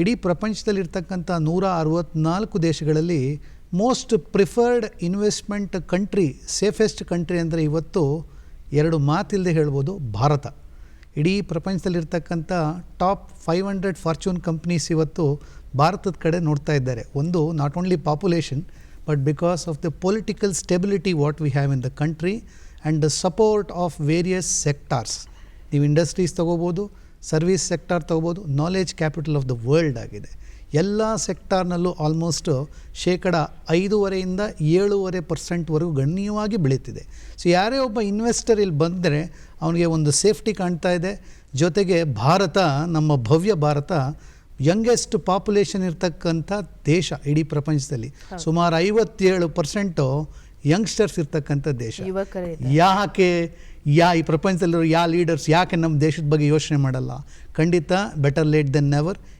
ಇಡೀ ಪ್ರಪಂಚದಲ್ಲಿರ್ತಕ್ಕಂಥ ನೂರ ಅರವತ್ನಾಲ್ಕು ದೇಶಗಳಲ್ಲಿ most preferred investment country safest country ಅಂದರೆ ಇವತ್ತು ಎರಡು ಮಾತಿಲ್ಲದೆ ಹೇಳ್ಬೋದು ಭಾರತ. ಇಡೀ ಪ್ರಪಂಚದಲ್ಲಿರ್ತಕ್ಕಂಥ top five hundred fortune companies ಇವತ್ತು ಭಾರತದ ಕಡೆ ನೋಡ್ತಾ ಇದ್ದಾರೆ. ಒಂದು not only population but because of the political stability what we have in the country and the support of various sectors ನೀವು ಇಂಡಸ್ಟ್ರೀಸ್ ತೊಗೋಬೋದು ಸರ್ವಿಸ್ ಸೆಕ್ಟಾರ್ ತಗೋಬೋದು knowledge capital of the world ಆಗಿದೆ. ಎಲ್ಲ ಸೆಕ್ಟಾರ್ನಲ್ಲೂ ಆಲ್ಮೋಸ್ಟ್ ಶೇಕಡ ಐದೂವರೆಯಿಂದ ಏಳೂವರೆ ಪರ್ಸೆಂಟ್ವರೆಗೂ ಗಣ್ಯವಾಗಿ ಬೆಳೀತಿದೆ. ಸೊ ಯಾರೇ ಒಬ್ಬ investor ಇಲ್ಲಿ ಬಂದರೆ ಅವನಿಗೆ ಒಂದು ಸೇಫ್ಟಿ ಕಾಣ್ತಾ ಇದೆ. ಜೊತೆಗೆ ಭಾರತ ನಮ್ಮ ಭವ್ಯ ಭಾರತ ಯಂಗೆಸ್ಟ್ ಪಾಪ್ಯುಲೇಷನ್ ಇರ್ತಕ್ಕಂಥ ದೇಶ ಇಡೀ ಪ್ರಪಂಚದಲ್ಲಿ. ಸುಮಾರು ಐವತ್ತೇಳು ಪರ್ಸೆಂಟು ಯಂಗ್ಸ್ಟರ್ಸ್ ಇರ್ತಕ್ಕಂಥ ದೇಶ. ಯಾಕೆ ಯಾ ಈ ಪ್ರಪಂಚದಲ್ಲಿರೋ ಯಾ ಲೀಡರ್ಸ್ ಯಾಕೆ ನಮ್ಮ ದೇಶದ ಬಗ್ಗೆ ಯೋಚನೆ ಮಾಡಲ್ಲ? ಖಂಡಿತ ಬೆಟರ್ ಲೇಟ್ ದೆನ್ ನೆವರ್